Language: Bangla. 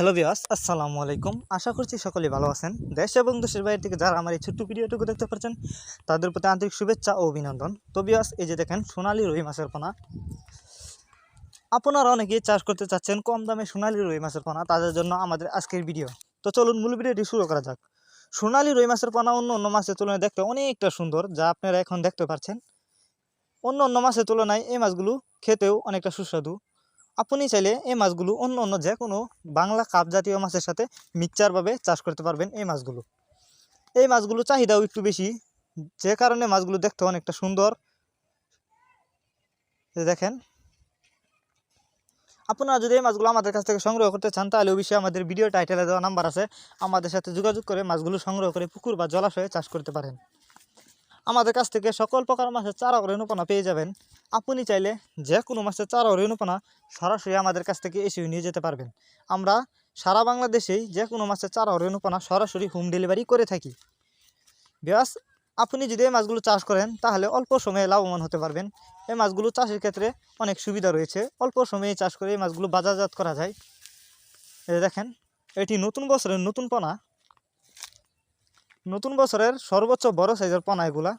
হ্যালো বিয়াস আসসালামু আলাইকুম। আশা করছি সকলেই ভালো আছেন। দেশ এবং দেশের বাইরে থেকে যারা আমার এই ছোট্ট ভিডিওটুকু দেখতে পাচ্ছেন, তাদের প্রতি আন্তরিক শুভেচ্ছা ও অভিনন্দন। তো বিয়াস এই যে দেখেন, সোনালি রুই মাছের পোনা। আপনারা অনেকেই চাষ করতে চাচ্ছেন কম দামে সোনালি রুই মাছের পোনা, তাদের জন্য আমাদের আজকের ভিডিও। তো চলুন মূল ভিডিওটি শুরু করা যাক। সোনালি রুই মাছের পোনা অন্য অন্য মাছের তুলনায় দেখতে অনেকটা সুন্দর, যা আপনারা এখন দেখতে পাচ্ছেন। অন্য অন্য মাছের তুলনায় এই মাছগুলো খেতেও অনেকটা সুস্বাদু। আপনি চাইলে এই মাছগুলো অন্য অন্য যে কোনো বাংলা কাপ জাতীয় মাছের সাথে মিক্সচারভাবে চাষ করতে পারবেন এই মাছগুলো। এই মাছগুলো চাহিদাও একটু বেশি। যে কারণে মাছগুলো দেখতে অনেকটা সুন্দর। দেখেন। আপনারা যদি এই মাছগুলো আমাদের কাছ থেকে সংগ্রহ করতে চান, তাহলে অবশ্যই আমাদের ভিডিও টাইটেলে দেওয়া নাম্বার আছে। আমাদের সাথে যোগাযোগ করে মাছগুলো সংগ্রহ করে পুকুর বা জলাশয়ে চাষ করতে পারেন। আমাদের কাছ থেকে সকল প্রকার মাছের চারা করে রেণুপনা পেয়ে যাবেন। আপনি চাইলে যে কোনো মাছের চারা রেণুপনা সরাসরি আমাদের কাছ থেকে এসে নিয়ে যেতে পারবেন। আমরা সারা বাংলাদেশেই যে কোনো মাছের চারা রেণুপনা সরাসরি হোম ডেলিভারি করে থাকি। ব্যাস আপনি যদি এই মাছগুলো চাষ করেন, তাহলে অল্প সময়ে লাভবান হতে পারবেন। এই মাছগুলো চাষের ক্ষেত্রে অনেক সুবিধা রয়েছে। অল্প সময়ে চাষ করে এই মাছগুলো বাজারজাত করা যায়। দেখেন, এটি নতুন বছরের নতুন পোনা। নতুন বছরের সর্বোচ্চ বড় সাইজের পোনা এগুলা।